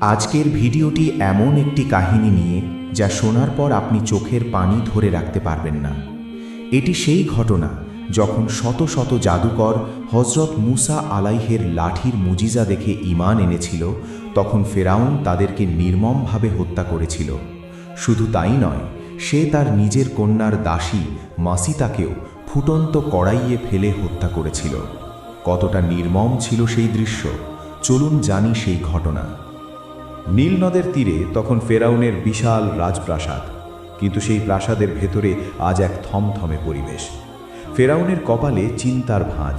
আজকের ভিডিওটি এমন একটি কাহিনী নিয়ে যা শোনার পর আপনি চোখের পানি ধরে রাখতে পারবেন না। এটি সেই ঘটনা যখন শত শত জাদুকর হজরত মুসা আলাইহের লাঠির মুজিজা দেখে ঈমান এনেছিল, তখন ফেরাউন তাদেরকে নির্মমভাবে হত্যা করেছিল। শুধু তাই নয়, সে তার নিজের কন্যার দাসী মাসিতাকেও ফুটন্ত কড়াইয়ে ফেলে হত্যা করেছিল। কতটা নির্মম ছিল সেই দৃশ্য, চলুন জানি সেই ঘটনা। নীল নদের তীরে তখন ফেরাউনের বিশাল রাজপ্রাসাদ, কিন্তু সেই প্রাসাদের ভেতরে আজ এক থমথমে পরিবেশ। ফেরাউনের কপালে চিন্তার ভাঁজ,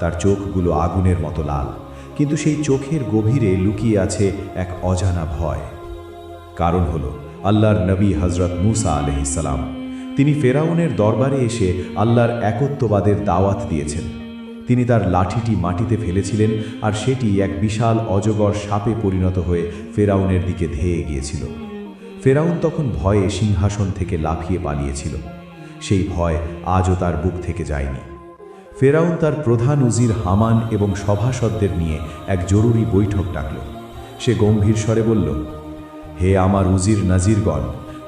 তার চোখগুলো আগুনের মতো লাল, কিন্তু সেই চোখের গভীরে লুকিয়ে আছে এক অজানা ভয়। কারণ হল, আল্লাহর নবী হজরত মুসা আলহিসাল্লাম তিনি ফেরাউনের দরবারে এসে আল্লাহর একত্ববাদের দাওয়াত দিয়েছেন। তিনি তার লাঠিটি মাটিতে ফেলেছিলেন আর সেটি এক বিশাল অজগর সাপে পরিণত হয়ে ফেরাউনের দিকে ধেয়ে গিয়েছিল। ফেরাউন তখন ভয়ে সিংহাসন থেকে লাফিয়ে পালিয়েছিল। সেই ভয় আজও তার বুক থেকে যায়নি। ফেরাউন তার প্রধান উজির হামান এবং সভাসদদের নিয়ে এক জরুরি বৈঠক ডাকল। সে গম্ভীর স্বরে বলল, হে আমার উজির নাজিরগণ,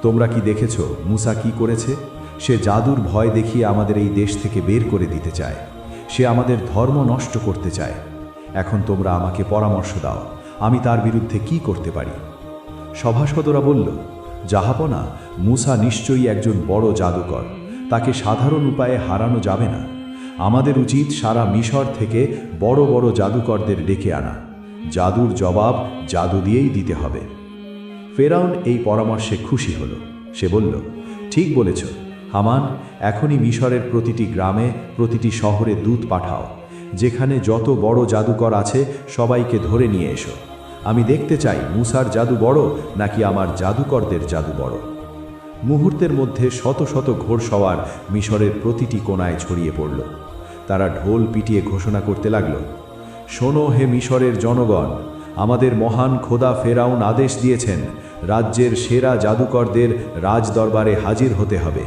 তোমরা কি দেখেছ, মুসা কি করেছে? সে জাদুর ভয় দেখিয়ে আমাদের এই দেশ থেকে বের করে দিতে চায়। সে আমাদের ধর্ম নষ্ট করতে চায়। এখন তোমরা আমাকে পরামর্শ দাও, আমি তার বিরুদ্ধে কি করতে পারি? সভাসদরা বলল, জাহাপনা, মুসা নিশ্চয়ই একজন বড় জাদুকর। তাকে সাধারণ উপায়ে হারানো যাবে না। আমাদের উচিত সারা মিশর থেকে বড় বড় জাদুকরদের ডেকে আনা। জাদুর জবাব জাদু দিয়েই দিতে হবে। ফেরাউন এই পরামর্শে খুশি হল। সে বলল, ঠিক বলেছ। হামান, এখনই মিশরের প্রতিটি গ্রামে, প্রতিটি শহরে দূত পাঠাও। যেখানে যত বড় জাদুকর আছে, সবাইকে ধরে নিয়ে এসো। আমি দেখতে চাই মুসার জাদু বড়, নাকি আমার জাদুকরদের জাদু বড়। মুহূর্তের মধ্যে শত শত ঘোড়সওয়ার মিশরের প্রতিটি কোনায় ছড়িয়ে পড়ল। তারা ঢোল পিটিয়ে ঘোষণা করতে লাগল, শোনো হে মিশরের জনগণ, আমাদের মহান খোদা ফেরাউন আদেশ দিয়েছেন, রাজ্যের সেরা জাদুকরদের রাজদরবারে হাজির হতে হবে।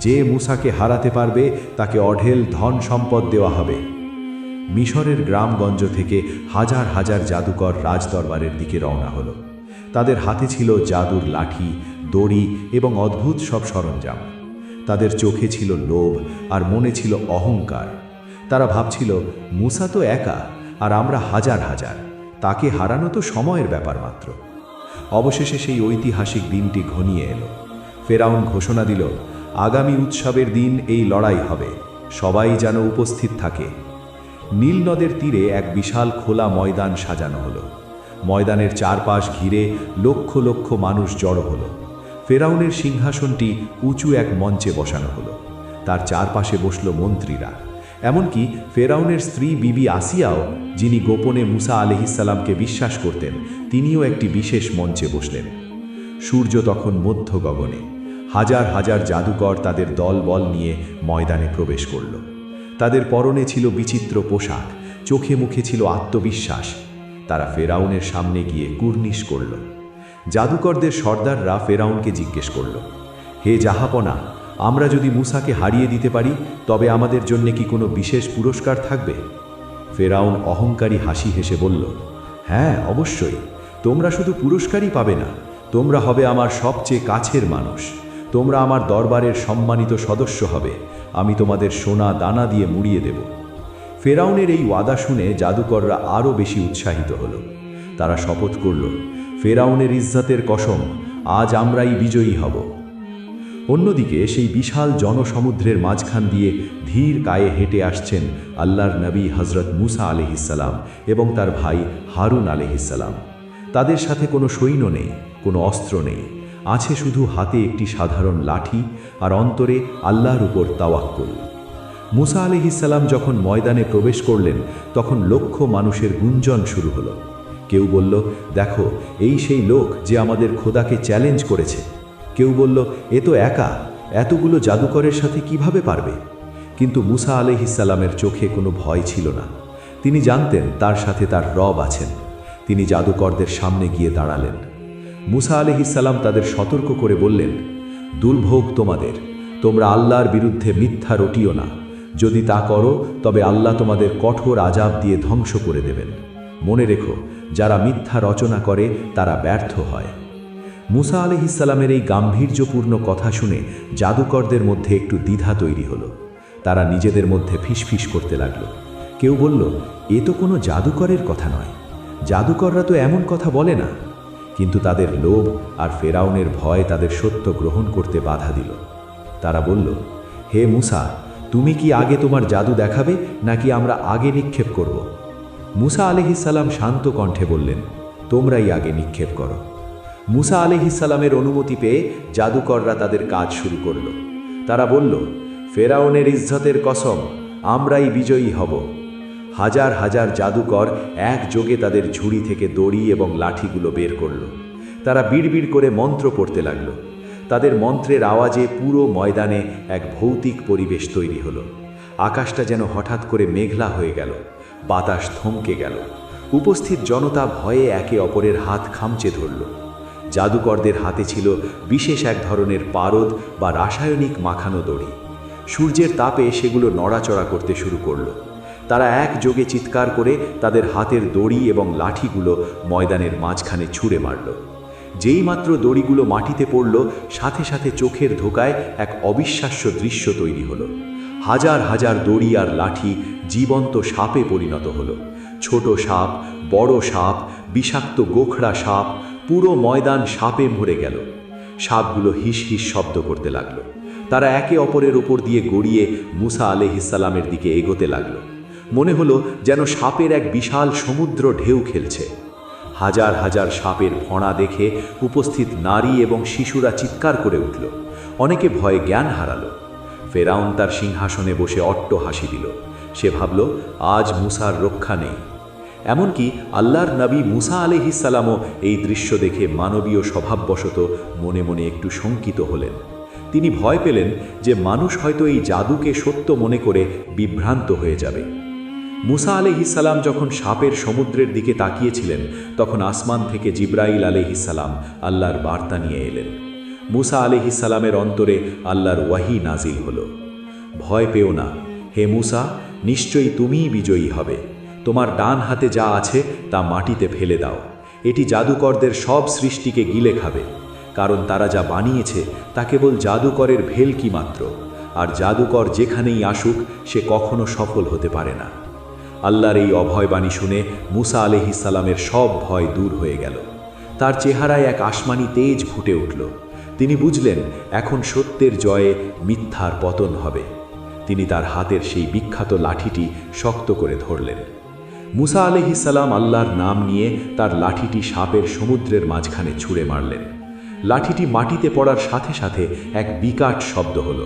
যে মুসাকে হারাতে পারবে, তাকে অঢেল ধন সম্পদ দেওয়া হবে। মিশরের গ্রামগঞ্জ থেকে হাজার হাজার জাদুকর রাজদরবারের দিকে রওনা হলো। তাদের হাতে ছিল জাদুর লাঠি, দড়ি এবং অদ্ভুত সব সরঞ্জাম। তাদের চোখে ছিল লোভ আর মনে ছিল অহংকার। তারা ভাবছিল, মুসা তো একা, আর আমরা হাজার হাজার। তাকে হারানো তো সময়ের ব্যাপার মাত্র। অবশেষে সেই ঐতিহাসিক দিনটি ঘনিয়ে এলো। ফেরাউন ঘোষণা দিল আগামী উৎসবের দিন এই লড়াই হবে। সবাই যেন উপস্থিত থাকে। নীল নদের তীরে এক বিশাল খোলা ময়দান সাজানো হলো। ময়দানের চারপাশ ঘিরে লক্ষ লক্ষ মানুষ জড়ো হলো। ফেরাউনের সিংহাসনটি উঁচু এক মঞ্চে বসানো হলো। তার চারপাশে বসল মন্ত্রীরা। এমনকি ফেরাউনের স্ত্রী বিবি আসিয়াও, যিনি গোপনে মুসা আলহিসাল্লামকে বিশ্বাস করতেন, তিনিও একটি বিশেষ মঞ্চে বসলেন। সূর্য তখন মধ্য গগনে। হাজার হাজার জাদুকর তাদের দল বল নিয়ে ময়দানে প্রবেশ করল। তাদের পরনে ছিল বিচিত্র পোশাক, চোখে মুখে ছিল আত্মবিশ্বাস। তারা ফেরাউনের সামনে গিয়ে কুর্নিশ করল। জাদুকরদের সর্দাররা ফেরাউনকে জিজ্ঞেস করল, হে জাহাপনা, আমরা যদি মুসাকে হারিয়ে দিতে পারি, তবে আমাদের জন্য কি কোনো বিশেষ পুরস্কার থাকবে? ফেরাউন অহংকারী হাসি হেসে বলল হ্যাঁ অবশ্যই। তোমরা শুধু পুরস্কারই পাবে না, তোমরা হবে আমার সবচেয়ে কাছের মানুষ। তোমরা আমার দরবারের সম্মানিত সদস্য হবে, আমি তোমাদের সোনা দানা দিয়ে মুড়িয়ে দেব। ফেরাউনের এই ওয়াদা শুনে জাদুকররা আরও বেশি উৎসাহিত হলো। তারা শপথ করল, ফেরাউনের ইজ্জাতের কসম, আজ আমরাই বিজয়ী হব। অন্যদিকে সেই বিশাল জনসমুদ্রের মাঝখান দিয়ে ধীর কায়ে হেঁটে আসছেন আল্লাহর নবী হজরত মুসা আলহিসাল্লাম এবং তার ভাই হারুন আলহিসাল্লাম তাদের সাথে কোনো সৈন্য নেই, কোনো অস্ত্র নেই। আছে শুধু হাতে একটি সাধারণ লাঠি আর অন্তরে আল্লাহর উপর তাওয়াক্কুল। মুসা আলহিসাল্লাম যখন ময়দানে প্রবেশ করলেন, তখন লক্ষ মানুষের গুঞ্জন শুরু হলো। কেউ বলল, দেখো, এই সেই লোক যে আমাদের খোদাকে চ্যালেঞ্জ করেছে। কেউ বলল, এ তো একা, এতগুলো জাদুকরের সাথে কীভাবে পারবে? কিন্তু মুসা আলহিসাল্লামের চোখে কোনো ভয় ছিল না। তিনি জানতেন তার সাথে তার রব আছেন। তিনি জাদুকরদের সামনে গিয়ে দাঁড়ালেন। মুসা আলহিসাল্লাম তাদের সতর্ক করে বললেন, দুর্ভোগ তোমাদের। তোমরা আল্লাহর বিরুদ্ধে মিথ্যা রটিও না। যদি তা করো, তবে আল্লাহ তোমাদের কঠোর আজাব দিয়ে ধ্বংস করে দেবেন। মনে রেখো, যারা মিথ্যা রচনা করে, তারা ব্যর্থ হয়। মুসা আলহিসাল্লামের এই গাম্ভীর্যপূর্ণ কথা শুনে জাদুকরদের মধ্যে একটু দ্বিধা তৈরি হলো। তারা নিজেদের মধ্যে ফিসফিস করতে লাগল। কেউ বলল, এ তো কোনো জাদুকরের কথা নয়। জাদুকররা তো এমন কথা বলে না। কিন্তু তাদের লোভ আর ফেরাউনের ভয় তাদের সত্য গ্রহণ করতে বাধা দিল। তারা বলল, হে মুসা, তুমি কি আগে তোমার জাদু দেখাবে, নাকি আমরা আগে নিক্ষেপ করব? মুসা আলহিসাল্লাম শান্ত কণ্ঠে বললেন, তোমরাই আগে নিক্ষেপ করো। মুসা আলহিসাল্লামের অনুমতি পেয়ে জাদুকররা তাদের কাজ শুরু করল। তারা বলল, ফেরাউনের ইজ্জতের কসম, আমরাই বিজয়ী হব। হাজার হাজার জাদুকর একযোগে তাদের ঝুড়ি থেকে দড়ি এবং লাঠিগুলো বের করল। তারা বিড়বিড় করে মন্ত্র পড়তে লাগল। তাদের মন্ত্রের আওয়াজে পুরো ময়দানে এক ভৌতিক পরিবেশ তৈরি হলো। আকাশটা যেন হঠাৎ করে মেঘলা হয়ে গেল, বাতাস থমকে গেল। উপস্থিত জনতা ভয়ে একে অপরের হাত খামচে ধরল। জাদুকরদের হাতে ছিল বিশেষ এক ধরনের পারদ বা রাসায়নিক মাখানো দড়ি। সূর্যের তাপে সেগুলো নড়াচড়া করতে শুরু করল। তারা একযোগে চিৎকার করে তাদের হাতের দড়ি এবং লাঠিগুলো ময়দানের মাঝখানে ছুঁড়ে মারল। যেই মাত্র দড়িগুলো মাটিতে পড়ল, সাথে সাথে চোখের ধোকায় এক অবিশ্বাস্য দৃশ্য তৈরি হলো। হাজার হাজার দড়ি আর লাঠি জীবন্ত সাপে পরিণত হলো। ছোট সাপ, বড় সাপ, বিষাক্ত গোখরা সাপ, পুরো ময়দান সাপে ভরে গেল। সাপগুলো হিস হিস শব্দ করতে লাগল। তারা একে অপরের উপর দিয়ে গড়িয়ে মুসা আলহিসাল্লামের দিকে এগোতে লাগল। মনে হলো যেন সাপের এক বিশাল সমুদ্র ঢেউ খেলছে। হাজার হাজার সাপের ফণা দেখে উপস্থিত নারী এবং শিশুরা চিৎকার করে উঠল। অনেকে ভয়ে জ্ঞান হারালো। ফেরাউন তার সিংহাসনে বসে অট্ট হাসি দিল। সে ভাবল, আজ মুসার রক্ষা নেই। এমনকি আল্লাহর নবী মুসা আলহিসাল্লামও এই দৃশ্য দেখে মানবীয় স্বভাববশত মনে মনে একটু শঙ্কিত হলেন। তিনি ভয় পেলেন যে মানুষ হয়তো এই জাদুকে সত্য মনে করে বিভ্রান্ত হয়ে যাবে। মুসা আলহিসাল্লাম যখন সাপের সমুদ্রের দিকে তাকিয়েছিলেন, তখন আসমান থেকে জিব্রাইল আলহিসাল্লাম আল্লাহর বার্তা নিয়ে এলেন। মুসা আলহিসাল্লামের অন্তরে আল্লাহর ওয়াহি নাজিল হল। ভয় পেও না। হে মুসা, নিশ্চয়ই তুমিই বিজয়ী হবে। তোমার ডান হাতে যা আছে তা মাটিতে ফেলে দাও। এটি জাদুকরদের সব সৃষ্টিকে গিলে খাবে। কারণ তারা যা বানিয়েছে, তা কেবল জাদুকরের ভেলকি মাত্র। আর জাদুকর যেখানেই আসুক, সে কখনো সফল হতে পারে না। আল্লাহর এই অভয়বাণী শুনে মুসা আলহিসাল্লামের সব ভয় দূর হয়ে গেল। তার চেহারায় এক আসমানি তেজ ফুটে উঠল। তিনি বুঝলেন, এখন সত্যের জয়ে মিথ্যার পতন হবে। তিনি তার হাতের সেই বিখ্যাত লাঠিটি শক্ত করে ধরলেন। মুসা আলহিসাল্লাম আল্লাহর নাম নিয়ে তার লাঠিটি সাপের সমুদ্রের মাঝখানে ছুঁড়ে মারলেন। লাঠিটি মাটিতে পড়ার সাথে সাথে এক বিকাট শব্দ হল।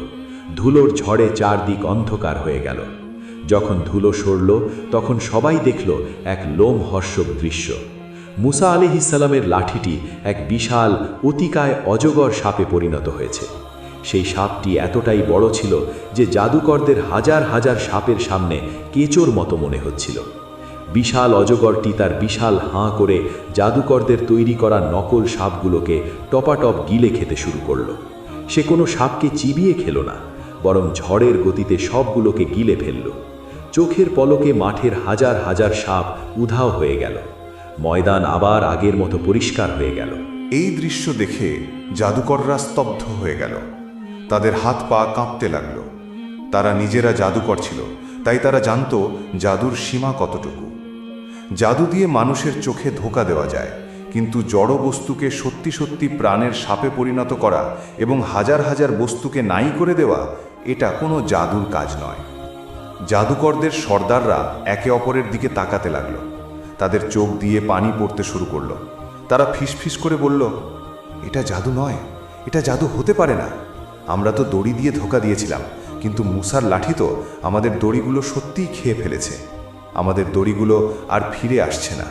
ধুলোর ঝড়ে চারদিক অন্ধকার হয়ে গেল। যখন ধুলো সরল, তখন সবাই দেখল এক লোমহর্ষক দৃশ্য। মুসা আলিহিসাল্লামের লাঠিটি এক বিশাল, অতিকায় অজগর সাপে পরিণত হয়েছে। সেই সাপটি এতটাই বড় ছিল যে জাদুকরদের হাজার হাজার সাপের সামনে কেচোর মতো মনে হচ্ছিল। বিশাল অজগরটি তার বিশাল হাঁ করে জাদুকরদের তৈরি করা নকল সাপগুলোকে টপাটপ গিলে খেতে শুরু করল। সে কোনো সাপকে চিবিয়ে খেল না, বরং ঝড়ের গতিতে সবগুলোকে গিলে ফেলল। চোখের পলকে মাঠের হাজার হাজার সাপ উধাও হয়ে গেল। ময়দান আবার আগের মতো পরিষ্কার হয়ে গেল। এই দৃশ্য দেখে জাদুকররা স্তব্ধ হয়ে গেল। তাদের হাত পা কাঁপতে লাগল। তারা নিজেরা জাদুকর ছিল, তাই তারা জানতো জাদুর সীমা কতটুকু। জাদু দিয়ে মানুষের চোখে ধোকা দেওয়া যায়, কিন্তু জড় বস্তুকে সত্যি সত্যি প্রাণের সাপে পরিণত করা এবং হাজার হাজার বস্তুকে নাই করে দেওয়া, এটা কোনো জাদুর কাজ নয়। জাদুকরদের সর্দাররা একে অপরের দিকে তাকাতে লাগল। তাদের চোখ দিয়ে পানি পড়তে শুরু করল। তারা ফিসফিস করে বলল, এটা জাদু নয়, এটা জাদু হতে পারে না। আমরা তো দড়ি দিয়ে ধোকা দিয়েছিলাম, কিন্তু মুসার লাঠি তো আমাদের দড়িগুলো সত্যিই খেয়ে ফেলেছে। আমাদের দড়িগুলো আর ফিরে আসছে না।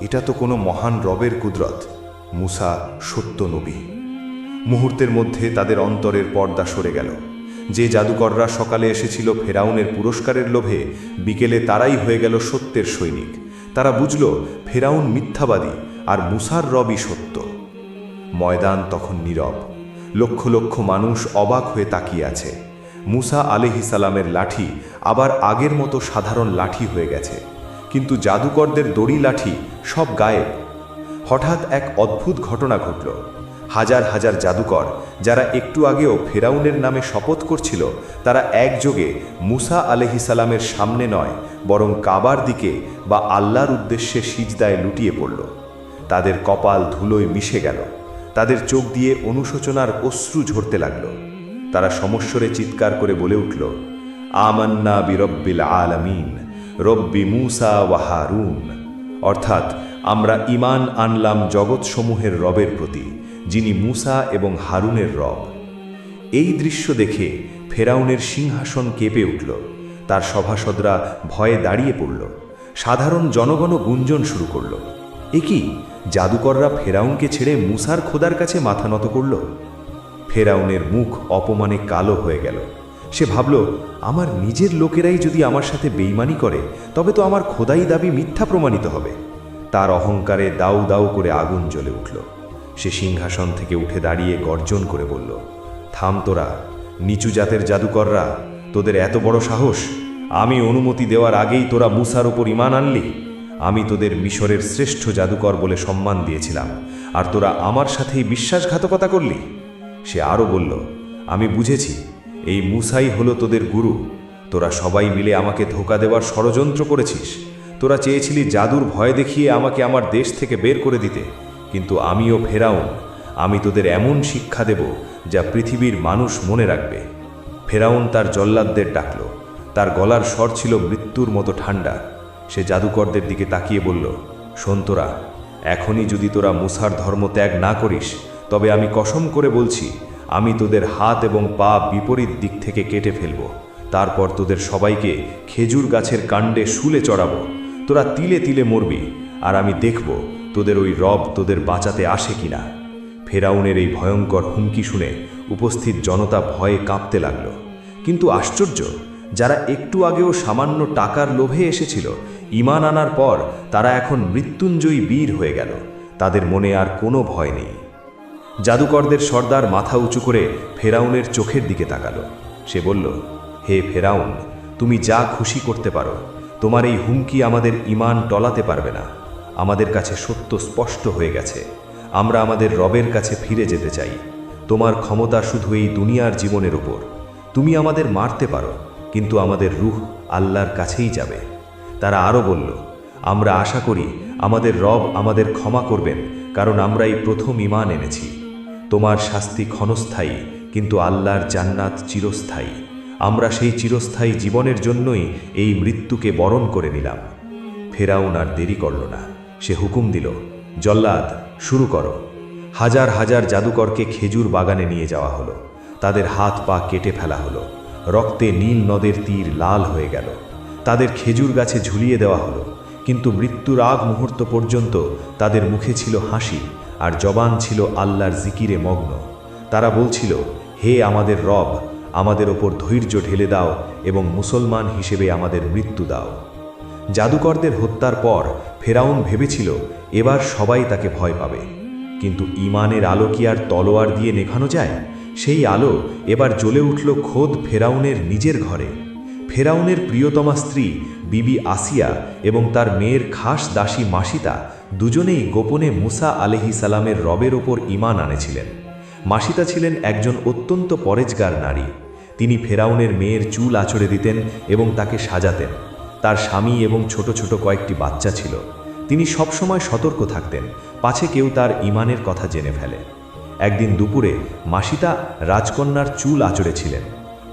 এটা তো কোনো মহান রবের কুদরত, মুসা সত্য নবী। মুহূর্তের মধ্যে তাদের অন্তরের পর্দা সরে গেল। যে জাদুকররা সকালে এসেছিল ফেরাউনের পুরস্কারের লোভে, বিকেলে তারাই হয়ে গেল সত্যের সৈনিক। তারা বুঝল, ফেরাউন মিথ্যাবাদী আর মুসার রবই সত্য। ময়দান তখন নীরব। লক্ষ লক্ষ মানুষ অবাক হয়ে তাকিয়ে আছে। মুসা আলিহিসালামের লাঠি আবার আগের মতো সাধারণ লাঠি হয়ে গেছে। কিন্তু জাদুকরদের দড়ি লাঠি সব গায়েব। হঠাৎ এক অদ্ভুত ঘটনা ঘটল। হাজার হাজার জাদুকর, যারা একটু আগেও ফেরাউনের নামে শপথ করছিল, তারা একযোগে মুসা আলহিসালামের সামনে নয়, বরং কাবার দিকে বা আল্লাহর উদ্দেশ্যে সিজদায় লুটিয়ে পড়ল। তাদের কপাল ধুলোয় মিশে গেল। তাদের চোখ দিয়ে অনুশোচনার অশ্রু ঝরতে লাগল। তারা সমস্বরে চিৎকার করে বলে উঠল, আমান্না বিরব্বিল আলামিন, রব্বি মুসা ওয়া হারুন। অর্থাৎ, আমরা ইমান আনলাম জগৎসমূহের রবের প্রতি যিনি মুসা এবং হারুনের রব। এই দৃশ্য দেখে ফেরাউনের সিংহাসন কেঁপে উঠল। তার সভাসদরা ভয়ে দাঁড়িয়ে পড়ল। সাধারণ জনগণ গুঞ্জন শুরু করল। এ কি? জাদুকররা ফেরাউনকে ছেড়ে মুসার খোদার কাছে মাথা নত করল? ফেরাউনের মুখ অপমানে কালো হয়ে গেল। সে ভাবল, আমার নিজের লোকেরাই যদি আমার সাথে বেইমানি করে, তবে তো আমার খোদাই দাবি মিথ্যা প্রমাণিত হবে। তার অহংকারে দাউ দাউ করে আগুন জ্বলে উঠল। সে সিংহাসন থেকে উঠে দাঁড়িয়ে গর্জন করে বলল, থাম তোরা, নিচু জাতের জাদুকররা, তোদের এত বড় সাহস, আমি অনুমতি দেওয়ার আগেই তোরা মুসার ওপর ইমান আনলি? আমি তোদের মিশরের শ্রেষ্ঠ জাদুকর বলে সম্মান দিয়েছিলাম, আর তোরা আমার সাথেই বিশ্বাসঘাতকতা করলি? সে আরও বলল, আমি বুঝেছি, এই মুসাই হলো তোদের গুরু, তোরা সবাই মিলে আমাকে ধোকা দেওয়ার ষড়যন্ত্র করেছিস, তোরা চেয়েছিলি জাদুর ভয় দেখিয়ে আমাকে আমার দেশ থেকে বের করে দিতে কিন্তু আমিও ফেরাউন। আমি তোদের এমন শিক্ষা দেব যা পৃথিবীর মানুষ মনে রাখবে। ফেরাউন তার জল্লাদদের ডাকল। তার গলার স্বর ছিল মৃত্যুর মতো ঠান্ডা সে জাদুকরদের দিকে তাকিয়ে বলল সন্তরা এখনই যদি তোরা মুসার ধর্ম ত্যাগ না করিস, তবে আমি কসম করে বলছি, আমি তোদের হাত এবং পা বিপরীত দিক থেকে কেটে ফেলব। তারপর তোদের সবাইকে খেজুর গাছের কাণ্ডে শুলে চড়াবো। তোরা তিলে তিলে মরবি, আর আমি দেখব তোদের ওই রব তোদের বাঁচাতে আসে কিনা? ফেরাউনের এই ভয়ঙ্কর হুমকি শুনে উপস্থিত জনতা ভয়ে কাঁপতে লাগল। কিন্তু আশ্চর্য, যারা একটু আগেও সামান্য টাকার লোভে এসেছিল ইমান আনার পর তারা এখন মৃত্যুঞ্জয়ী বীর হয়ে গেল। তাদের মনে আর কোনো ভয় নেই। জাদুকরদের সর্দার মাথা উঁচু করে ফেরাউনের চোখের দিকে তাকালো। সে বলল, হে ফেরাউন, তুমি যা খুশি করতে পারো, তোমার এই হুমকি আমাদের ইমান টলাতে পারবে না। আমাদের কাছে সত্য স্পষ্ট হয়ে গেছে। আমরা আমাদের রবের কাছে ফিরে যেতে চাই। তোমার ক্ষমতা শুধু এই দুনিয়ার জীবনের উপর। তুমি আমাদের মারতে পারো, কিন্তু আমাদের রুহ আল্লাহর কাছেই যাবে। তারা আরও বলল, আমরা আশা করি আমাদের রব আমাদের ক্ষমা করবেন, কারণ আমরা এই প্রথম ইমান এনেছি। তোমার শাস্তি ক্ষণস্থায়ী, কিন্তু আল্লাহর জান্নাত চিরস্থায়ী। আমরা সেই চিরস্থায়ী জীবনের জন্যই এই মৃত্যুকে বরণ করে নিলাম। ফেরাউন আর দেরি করল না। সে হুকুম দিল, জল্লাদ, শুরু করো। হাজার হাজার জাদুকরকে খেজুর বাগানে নিয়ে যাওয়া হলো। তাদের হাত পা কেটে ফেলা হলো। রক্তে নীল নদের তীর লাল হয়ে গেল। তাদের খেজুর গাছে ঝুলিয়ে দেওয়া হলো। কিন্তু মৃত্যুর আগ মুহূর্ত পর্যন্ত তাদের মুখে ছিল হাসি আর জবান ছিল আল্লাহর জিকিরে মগ্ন। তারা বলছিল, হে আমাদের রব, আমাদের ওপর ধৈর্য ঢেলে দাও এবং মুসলমান হিসেবে আমাদের মৃত্যু দাও। জাদুকরদের হত্যার পর ফেরাউন ভেবেছিল, এবার সবাই তাকে ভয় পাবে। কিন্তু ইমানের আলো কি আর তলোয়ার দিয়ে নেখানো যায়? সেই আলো এবার জ্বলে উঠল খোদ ফেরাউনের নিজের ঘরে। ফেরাউনের প্রিয়তমা স্ত্রী, বিবি আসিয়া এবং তার মেয়ের খাস দাসী মাসিতা দুজনেই গোপনে মুসা আলহি সালামের রবের ওপর ইমান আনেছিলেন। মাসিতা ছিলেন একজন অত্যন্ত পরেজগার নারী। তিনি ফেরাউনের মেয়ের চুল আচড়ে দিতেন এবং তাকে সাজাতেন। তার স্বামী এবং ছোট ছোট কয়েকটি বাচ্চা ছিল। তিনি সবসময় সতর্ক থাকতেন, পাছে কেউ তার ইমানের কথা জেনে ফেলে। একদিন দুপুরে মাসিতা রাজকন্যার চুল আচড়েছিলেন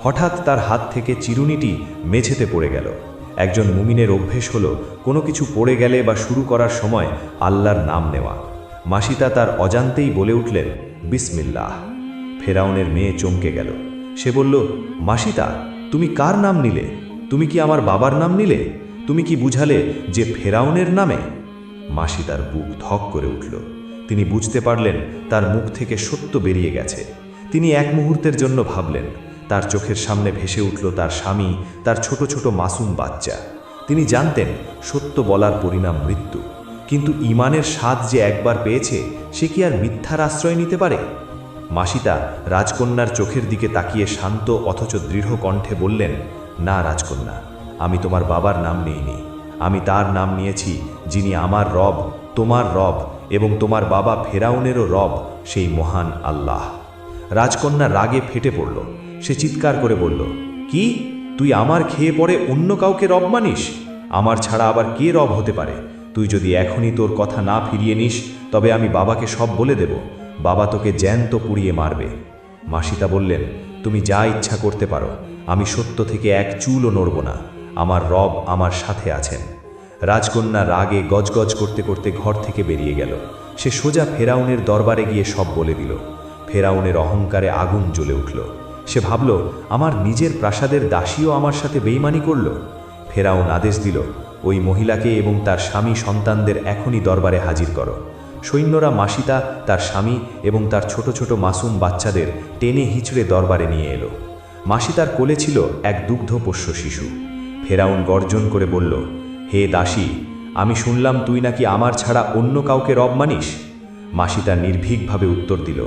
হঠাৎ তার হাত থেকে চিরুনিটি মেঝেতে পড়ে গেল। একজন মুমিনের অভ্যেস হলো, কোনো কিছু পড়ে গেলে বা শুরু করার সময় আল্লাহর নাম নেওয়া। মাসিতা তার অজান্তেই বলে উঠলেন, বিসমিল্লাহ। ফেরাউনের মেয়ে চমকে গেল। সে বলল মাসিতা তুমি কার নাম নিলে? তুমি কি আমার বাবার নাম নিলে? তুমি কি বুঝালে যে ফেরাউনের নামে? মাসি তার বুক ধক করে উঠল। তিনি বুঝতে পারলেন তার মুখ থেকে সত্য বেরিয়ে গেছে। তিনি এক মুহূর্তের জন্য ভাবলেন, তার চোখের সামনে ভেসে উঠল তার স্বামী, তার ছোট ছোট মাসুম বাচ্চা। তিনি জানতেন, সত্য বলার পরিণাম মৃত্যু। কিন্তু ইমানের স্বাদ যে একবার পেয়েছে, সে কি আর মিথ্যার আশ্রয় নিতে পারে? মাসিতা রাজকন্যার চোখের দিকে তাকিয়ে শান্ত অথচ দৃঢ় কণ্ঠে বললেন না রাজকন্যা, আমি তোমার বাবার নাম নেইনি। আমি তার নাম নিয়েছি যিনি আমার রব, তোমার রব এবং তোমার বাবা ফেরাউনেরও রব, সেই মহান আল্লাহ। রাজকন্যা রাগে ফেটে পড়ল। সে চিৎকার করে বলল, কি? তুই আমার খেয়ে পড়ে অন্য কাউকে রব মানিস? আমার ছাড়া আবার কে রব হতে পারে? তুই যদি এখনই তোর কথা না ফিরিয়ে নিস, তবে আমি বাবাকে সব বলে দেব। বাবা তোকে জ্যান্ত পুড়িয়ে মারবে। মাসিতা বললেন, তুমি যা ইচ্ছা করতে পারো। আমি সত্য থেকে এক চুলও নড়ব না। আমার রব আমার সাথে আছেন। রাজকন্যা রাগে গজগজ করতে করতে ঘর থেকে বেরিয়ে গেল। সে সোজা ফেরাউনের দরবারে গিয়ে সব বলে দিল। ফেরাউনের অহংকারে আগুন জ্বলে উঠল। সে ভাবল, আমার নিজের প্রাসাদের দাসীও আমার সাথে বেইমানি করল। ফেরাউন আদেশ দিল, ওই মহিলাকে এবং তার স্বামী সন্তানদের এখনই দরবারে হাজির করো। সৈন্যরা মাসিতা, তার স্বামী এবং তার ছোট ছোট মাসুম বাচ্চাদের টেনে হিচড়ে দরবারে নিয়ে এলো। মাসিতার কোলে ছিল এক দুগ্ধপোষ্য শিশু। ফেরাউন গর্জন করে বলল, হে দাসী, আমি শুনলাম তুই নাকি আমার ছাড়া অন্য কাউকে রব মানিস? মাসি তার নির্ভীকভাবে উত্তর দিল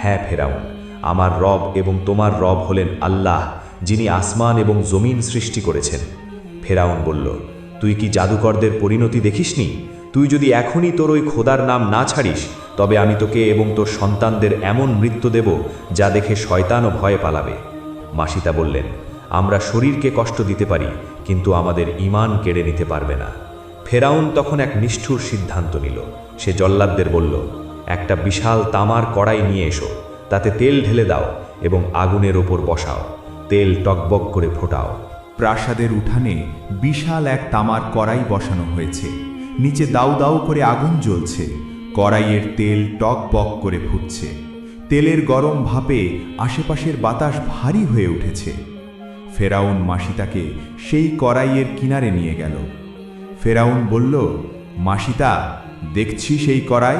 হ্যাঁ ফেরাউন, আমার রব এবং তোমার রব হলেন আল্লাহ, যিনি আসমান এবং জমিন সৃষ্টি করেছেন। ফেরাউন বলল, তুই কি জাদুকরদের পরিণতি দেখিসনি? তুই যদি এখনই তোর ওই খোদার নাম না ছাড়িস, তবে আমি তোকে এবং তোর সন্তানদের এমন মৃত্যু দেব যা দেখে শয়তানও ভয়ে পালাবে। মাসিতা বললেন, আমরা শরীরকে কষ্ট দিতে পারি, কিন্তু আমাদের ইমান কেড়ে নিতে পারবে না। ফেরাউন তখন এক নিষ্ঠুর সিদ্ধান্ত নিল। সে জল্লাদদের বলল, একটা বিশাল তামার কড়াই নিয়ে এসো, তাতে তেল ঢেলে দাও এবং আগুনের ওপর বসাও, তেল টকবক করে ফোটাও। প্রাসাদের উঠানে বিশাল এক তামার কড়াই বসানো হয়েছে। নিচে দাউ দাউ করে আগুন জ্বলছে, কড়াইয়ের তেল টক বক করে ফুটছে। তেলের গরম ভাপে আশেপাশের বাতাস ভারী হয়ে উঠেছে। ফেরাউন মাসিতাকে সেই কড়াইয়ের কিনারে নিয়ে গেল। ফেরাউন বলল, মাসিতা, দেখছি সেই কড়াই।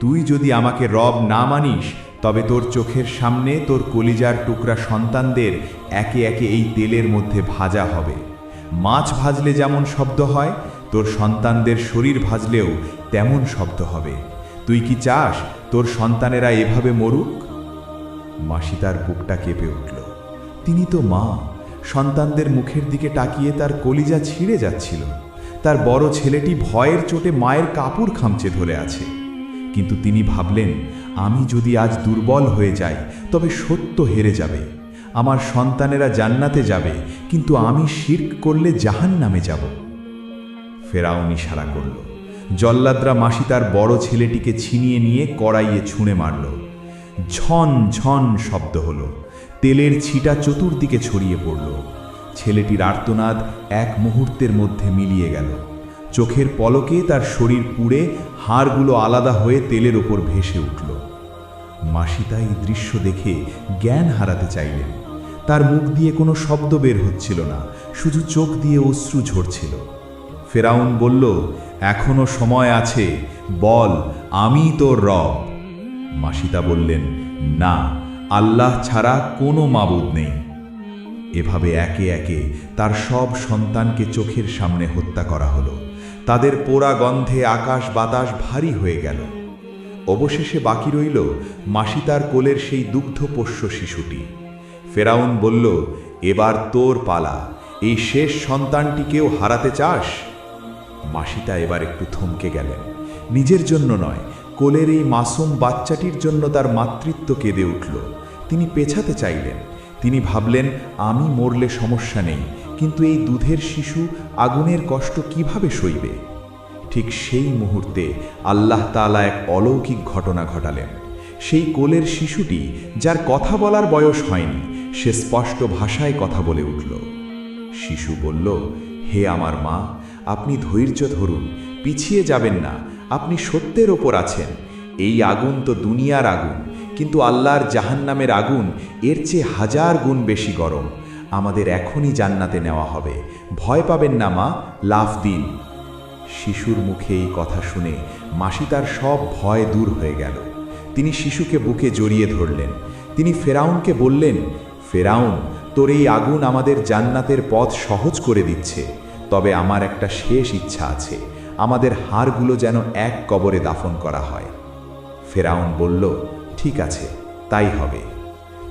তুই যদি আমাকে রব না মানিস, তবে তোর চোখের সামনে তোর কলিজার টুকরা সন্তানদের একে একে এই তেলের মধ্যে ভাজা হবে। মাছ ভাজলে যেমন শব্দ হয়, তোর সন্তানদের শরীর ভাজলেও তেমন শব্দ হবে। তুই কি চাস তোর সন্তানেরা এভাবে মরুক? মাসি তার বুকটা কেঁপে উঠল। তিনি তো মা, সন্তানদের মুখের দিকে তাকিয়ে তার কলিজা ছিঁড়ে যাচ্ছিল। তার বড় ছেলেটি ভয়ের চোটে মায়ের কাপড় খামচে ধরে আছে। কিন্তু তিনি ভাবলেন, আমি যদি আজ দুর্বল হয়ে যাই, তবে সত্য হেরে যাবে। আমার সন্তানেরা জান্নাতে যাবে, কিন্তু আমি শির্ক করলে জাহান নামে যাব। ফেরাউন ইশারা করল জল্লাদরা মাসি তার বড় ছেলেটিকে ছিনিয়ে নিয়ে কড়াইয়ে ছুঁড়ে মারল। ঝন ঝন শব্দ হলো। তেলের ছিটা চতুর্দিকে ছড়িয়ে পড়ল। ছেলেটির আর্তনাদ এক মুহূর্তের মধ্যে মিলিয়ে গেল। চোখের পলকে তার শরীর পুড়ে হাড়গুলো আলাদা হয়ে তেলের ওপর ভেসে উঠল। মাসিতা এই দৃশ্য দেখে জ্ঞান হারাতে চাইলেন। তার মুখ দিয়ে কোনো শব্দ বের হচ্ছিল না, শুধু চোখ দিয়ে অশ্রু ঝরছিল। ফেরাউন বলল এখনও সময় আছে, বল, আমি তোর রব। মাসিতা বললেন, না, আল্লাহ ছাড়া কোনো মাবুদ নেই। এভাবে একে একে তার সব সন্তানকে চোখের সামনে হত্যা করা হলো। তাদের পোড়া গন্ধে আকাশ বাতাস ভারী হয়ে গেল। অবশেষে বাকি রইল মাসিতার কোলের সেই দুগ্ধপোষ্য শিশুটি। ফেরাউন বলল, এবার তোর পালা। এই শেষ সন্তানটিকেও হারাতে চাস? মাসিতা এবার একটু থমকে গেলেন। নিজের জন্য নয়, কোলের এই মাসুম বাচ্চাটির জন্য তার মাতৃত্ব কেঁদে উঠল। তিনি পেছাতে চাইলেন। তিনি ভাবলেন, আমি মরলে সমস্যা নেই, কিন্তু এই দুধের শিশু আগুনের কষ্ট কীভাবে সইবে? ঠিক সেই মুহূর্তে আল্লাহ তাআলা এক অলৌকিক ঘটনা ঘটালেন। সেই কোলের শিশুটি, যার কথা বলার বয়স হয়নি, সে স্পষ্ট ভাষায় কথা বলে উঠল। শিশু বলল, হে আমার মা আপনি ধৈর্য ধরুন, পিছিয়ে যাবেন না, আপনি সত্যের ওপর আছেন। এই আগুন তো দুনিয়ার আগুন, কিন্তু আল্লাহর জাহান্নামের আগুন এর চেয়ে হাজার গুণ বেশি গরম। আমাদের এখনই জান্নাতে নেওয়া হবে। ভয় পাবেন না মা, লাফ দিন। শিশুর মুখে এই কথা শুনে মাসি তার সব ভয় দূর হয়ে গেল। তিনি শিশুকে বুকে জড়িয়ে ধরলেন। তিনি ফেরাউনকে বললেন, ফেরাউন, তোর এই আগুন আমাদের জান্নাতের পথ সহজ করে দিচ্ছে। তবে আমার একটা শেষ ইচ্ছা আছে। আমাদের হাড়গুলো যেন এক কবরে দাফন করা হয়। ফেরাউন বলল, ঠিক আছে, তাই হবে।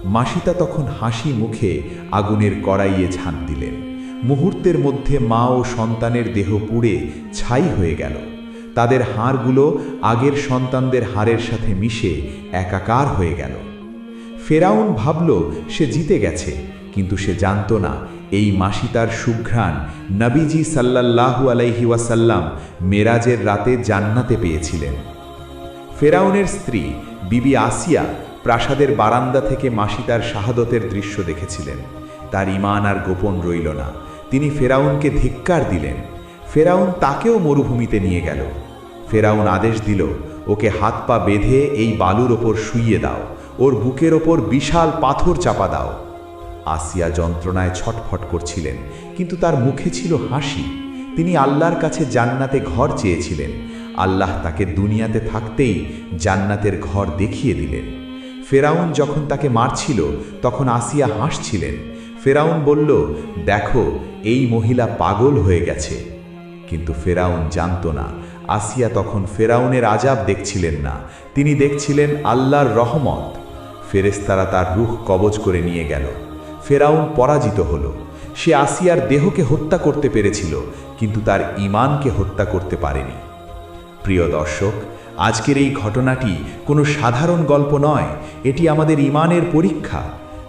মাসিতা তখন হাসি মুখে আগুনের কড়াইয়ে ঝাঁপ দিলেন। মুহূর্তের মধ্যে মা ও সন্তানের দেহ পুড়ে ছাই হয়ে গেল। তাদের হাড়গুলো আগের সন্তানদের হাড়ের সাথে মিশে একাকার হয়ে গেল। ফেরাউন ভাবল, সে জিতে গেছে, কিন্তু সে জানত না এই মাসি তার সুঘ্রাণ নবীজি সাল্লাল্লাহু আলাইহি ওয়াসাল্লাম মেরাজের রাতে জান্নাতে পেয়েছিলেন। ফেরাউনের স্ত্রী বিবি আসিয়া প্রাসাদের বারান্দা থেকে মাসি তার শাহাদতের দৃশ্য দেখেছিলেন। তার ইমান আর গোপন রইল না। তিনি ফেরাউনকে ধিক্কার দিলেন। ফেরাউন তাকেও মরুভূমিতে নিয়ে গেল। ফেরাউন আদেশ দিল, ওকে হাত পা বেঁধে এই বালুর ওপর শুইয়ে দাও। ওর বুকের ওপর বিশাল পাথর চাপা দাও। আসিয়া যন্ত্রণায় ছটফট করছিলেন, কিন্তু তার মুখে ছিল হাসি। তিনি আল্লাহর কাছে জান্নাতে ঘর চেয়েছিলেন। আল্লাহ তাকে দুনিয়াতে থাকতেই জান্নাতের ঘর দেখিয়ে দিলেন। ফেরাউন যখন তাকে মারছিল, তখন আসিয়া হাসছিলেন। ফেরাউন বলল, দেখো, এই মহিলা পাগল হয়ে গেছে। কিন্তু ফেরাউন জানত না। আসিয়া তখন ফেরাউনের আজাব দেখছিলেন না। তিনি দেখছিলেন আল্লাহর রহমত। ফেরেস্তারা তার রুখ কবজ করে নিয়ে গেল। ফেরাউন পরাজিত হল। সে আসিয়ার দেহকে হত্যা করতে পেরেছিল, কিন্তু তার ইমানকে হত্যা করতে পারেনি। প্রিয় দর্শক, আজকের এই ঘটনাটি কোনো সাধারণ গল্প নয়, এটি আমাদের ইমানের পরীক্ষা।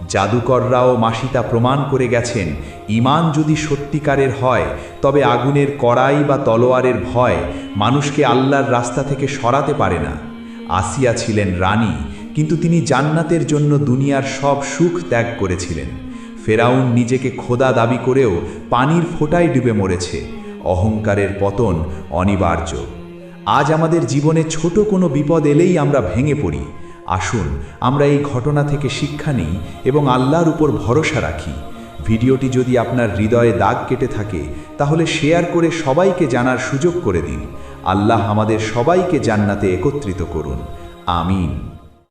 জাদুকররাও মাসিতা প্রমাণ করে গেছেন ইমান যদি সত্যিকারের হয়, তবে আগুনের কড়াই বা তলোয়ারের ভয় মানুষকে আল্লাহর রাস্তা থেকে সরাতে পারে না। আসিয়া ছিলেন রানী, কিন্তু তিনি জান্নাতের জন্য দুনিয়ার সব সুখ ত্যাগ করেছিলেন। ফেরাউন নিজেকে খোদা দাবি করেও পানির ফোঁটায় ডুবে মরেছে। অহংকারের পতন অনিবার্য। আজ আমাদের জীবনে ছোট কোনো বিপদ এলেই আমরা ভেঙে পড়ি। আসুন, আমরা এই ঘটনা থেকে শিক্ষা নিই এবং আল্লাহর উপর ভরসা রাখি। ভিডিওটি যদি আপনার হৃদয়ে দাগ কেটে থাকে, তাহলে শেয়ার করে সবাইকে জানার সুযোগ করে দিন। আল্লাহ আমাদের সবাইকে জান্নাতে একত্রিত করুন। আমিন।